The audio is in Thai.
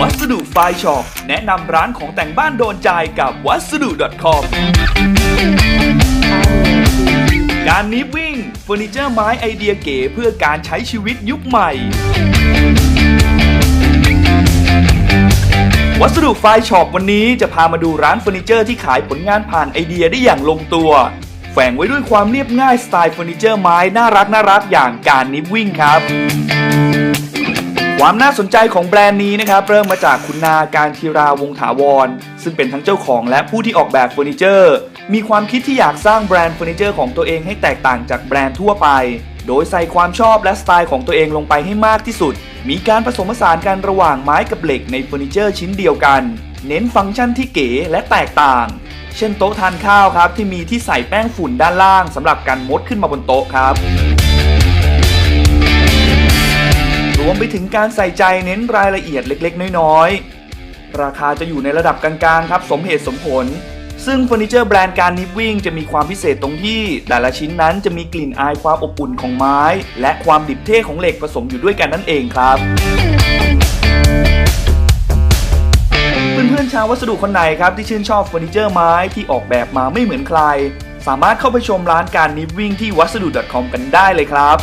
File Shop แนะนำร้านของแต่งบ้านโดนใจกับวัสดุ .com การนิฟวิ่งเฟอร์นิเจอร์ไม้ไอเดียเก๋เพื่อการใช้ชีวิตยุคใหม่ วัสดุไฟช็อปวันนี้จะพามาดูร้านเฟอร์นิเจอร์ที่ขายผลงานผ่านไอเดียได้อย่างลงตัว แฝงไว้ด้วยความเรียบง่ายสไตล์เฟอร์นิเจอร์ไม้น่ารักน่ารักอย่างการนิฟวิ่งครับ ความน่าสนใจของแบรนด์นี้นะครับเริ่มมาจากคุณนาการทีราวงถาวร ซึ่งเป็นทั้งเจ้าของและผู้ที่ออกแบบเฟอร์นิเจอร์ มีความคิดที่อยากสร้างแบรนด์เฟอร์นิเจอร์ของตัวเองให้แตกต่างจากแบรนด์ทั่วไป โดยใส่ความชอบและสไตล์ของตัวเองลงไปให้มากที่สุด มีการผสมผสานกันระหว่างไม้กับเหล็กในเฟอร์นิเจอร์ชิ้นเดียวกัน เน้นฟังก์ชันที่เก๋และแตกต่าง เช่นโต๊ะทานข้าวครับที่มีที่ใส่แป้งฝุ่นด้านล่างสำหรับกันมดขึ้นมาบนโต๊ะครับ ไปถึงการใส่ใจเน้นรายละเอียดเล็กๆ น้อยๆ ราคาจะอยู่ในระดับกลางๆครับสมเหตุสมผล ซึ่งเฟอร์นิเจอร์แบรนด์การนิฟวิ่งจะมีความพิเศษตรงที่แต่ละชิ้นนั้นจะมีกลิ่นอายความอบอุ่นของไม้ และความดิบเท่ของเหล็กผสมอยู่ด้วยกันนั่นเองครับเพื่อนๆชาววัสดุคนไหนครับที่ชื่นชอบเฟอร์นิเจอร์ไม้ที่ออกแบบมาไม่เหมือนใคร สามารถเข้าไปชมร้านการนิฟวิ่งที่วัสดุ .com กันได้เลยครับ